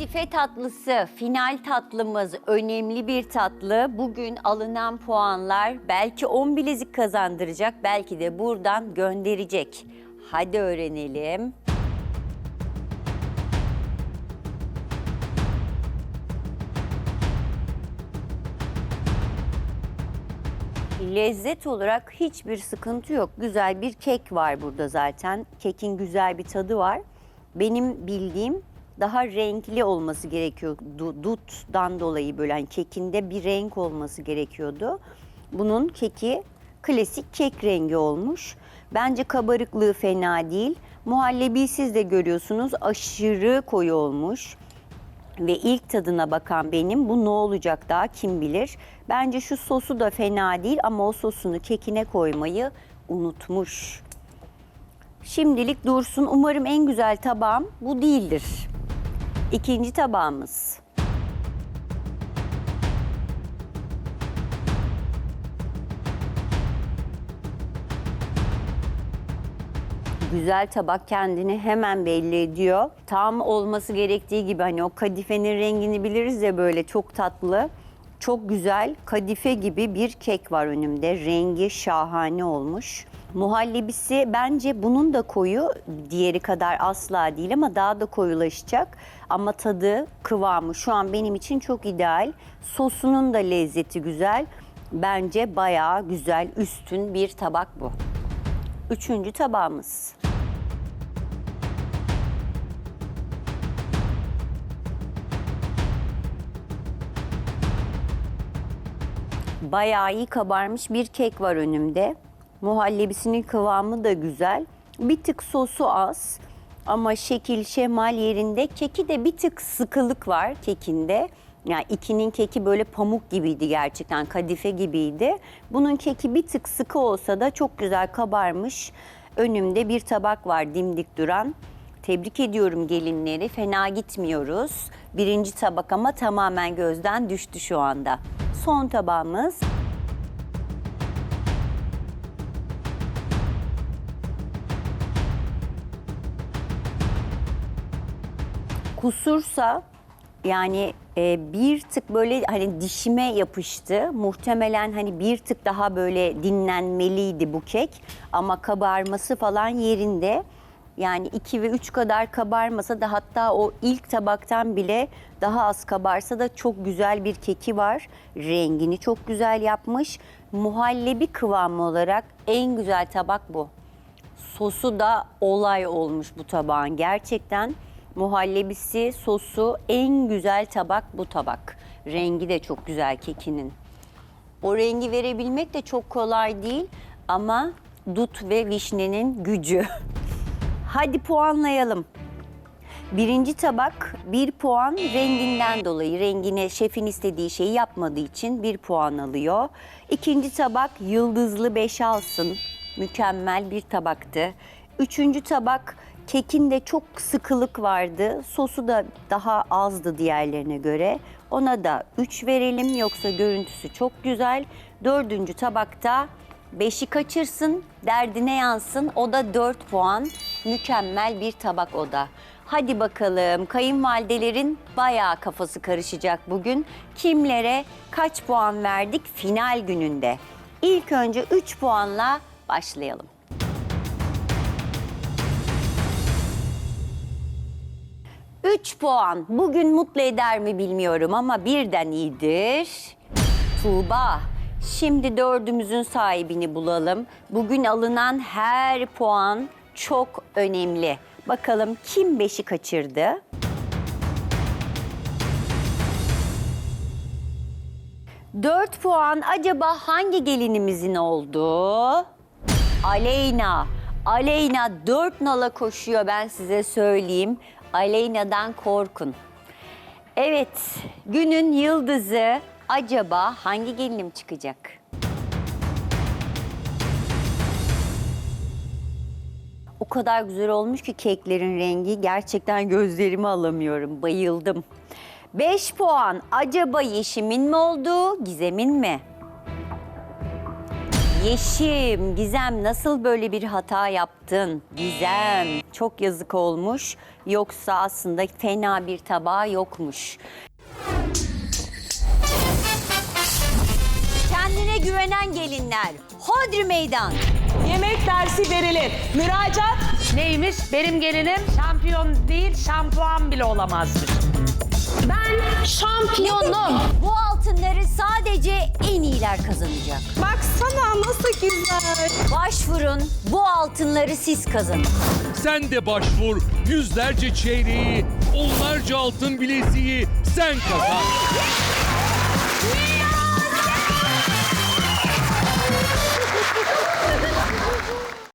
Kadife tatlısı, final tatlımız, önemli bir tatlı. Bugün alınan puanlar belki 10 bilezik kazandıracak, belki de buradan gönderecek. Hadi öğrenelim. Lezzet olarak hiçbir sıkıntı yok. Güzel bir kek var burada zaten. Kekin güzel bir tadı var. Benim bildiğim daha renkli olması gerekiyor. Du- Duttan dolayı böyle hani kekinde bir renk olması gerekiyordu. Bunun keki klasik kek rengi olmuş. Bence kabarıklığı fena değil. Muhallebi siz de görüyorsunuz aşırı koyu olmuş ve ilk tadına bakan benim bu ne olacak daha kim bilir. Bence şu sosu da fena değil ama o sosunu kekine koymayı unutmuş. Şimdilik dursun. Umarım en güzel tabağım bu değildir. İkinci tabağımız. Güzel tabak kendini hemen belli ediyor. Tam olması gerektiği gibi hani o kadifenin rengini biliriz ya böyle çok tatlı. Çok güzel kadife gibi bir kek var önümde. Rengi şahane olmuş. Muhallebisi bence bunun da koyu diğeri kadar asla değil ama daha da koyulaşacak. Ama tadı, kıvamı şu an benim için çok ideal. Sosunun da lezzeti güzel. Bence bayağı güzel, üstün bir tabak bu. Üçüncü tabağımız. Bayağı iyi kabarmış bir kek var önümde. Muhallebisinin kıvamı da güzel. Bir tık sosu az ama şekil şemal yerinde. Keki de bir tık sıkılık var kekinde. Yani ikinin keki böyle pamuk gibiydi gerçekten, kadife gibiydi. Bunun keki bir tık sıkı olsa da çok güzel kabarmış. Önümde bir tabak var dimdik duran. Tebrik ediyorum gelinleri. Fena gitmiyoruz. Birinci tabak ama tamamen gözden düştü şu anda. Son tabağımız. Kusursa yani e, bir tık böyle hani dişime yapıştı. Muhtemelen hani bir tık daha böyle dinlenmeliydi bu kek. Ama kabarması falan yerinde. Yani 2 ve 3 kadar kabarmasa da hatta o ilk tabaktan bile daha az kabarsa da çok güzel bir keki var. Rengini çok güzel yapmış. Muhallebi kıvamı olarak en güzel tabak bu. Sosu da olay olmuş bu tabağın. Gerçekten muhallebisi, sosu en güzel tabak bu tabak. Rengi de çok güzel kekinin. O rengi verebilmek de çok kolay değil ama dut ve vişnenin gücü. Hadi puanlayalım. Birinci tabak bir puan renginden dolayı rengine şefin istediği şeyi yapmadığı için bir puan alıyor. İkinci tabak yıldızlı beş alsın. Mükemmel bir tabaktı. Üçüncü tabak kekinde çok sıkılık vardı. Sosu da daha azdı diğerlerine göre. Ona da 3 verelim yoksa görüntüsü çok güzel. Dördüncü tabakta Beşi kaçırsın, derdine yansın. O da 4 puan. Mükemmel bir tabak o da. Hadi bakalım kayınvalidelerin bayağı kafası karışacak bugün. Kimlere kaç puan verdik final gününde? İlk önce 3 puanla başlayalım. Üç puan. Bugün mutlu eder mi bilmiyorum ama birden iyidir. Tuğba. Şimdi dördümüzün sahibini bulalım. Bugün alınan her puan çok önemli. Bakalım kim beşi kaçırdı? Dört puan acaba hangi gelinimizin oldu? Aleyna. Aleyna dört nala koşuyor ben size söyleyeyim. Aleyna'dan korkun. Evet, günün yıldızı acaba hangi gelinim çıkacak? O kadar güzel olmuş ki keklerin rengi gerçekten gözlerimi alamıyorum. Bayıldım. 5 puan acaba Yeşim'in mi oldu, Gizem'in mi? Yeşim, Gizem nasıl böyle bir hata yaptın? Gizem, çok yazık olmuş. Yoksa aslında fena bir tabağı yokmuş. Kendine güvenen gelinler. Hodri meydan. Yemek dersi verilir. Müracaat Neymiş? Benim gelinim şampiyon değil, şampuan bile olamazmış. ben şampiyonum. Bu iyiler kazanacak. Baksana nasıl güzel. Başvurun, bu altınları siz kazanın. Sen de başvur. Yüzlerce çeyreği, onlarca altın bileziği sen kazan.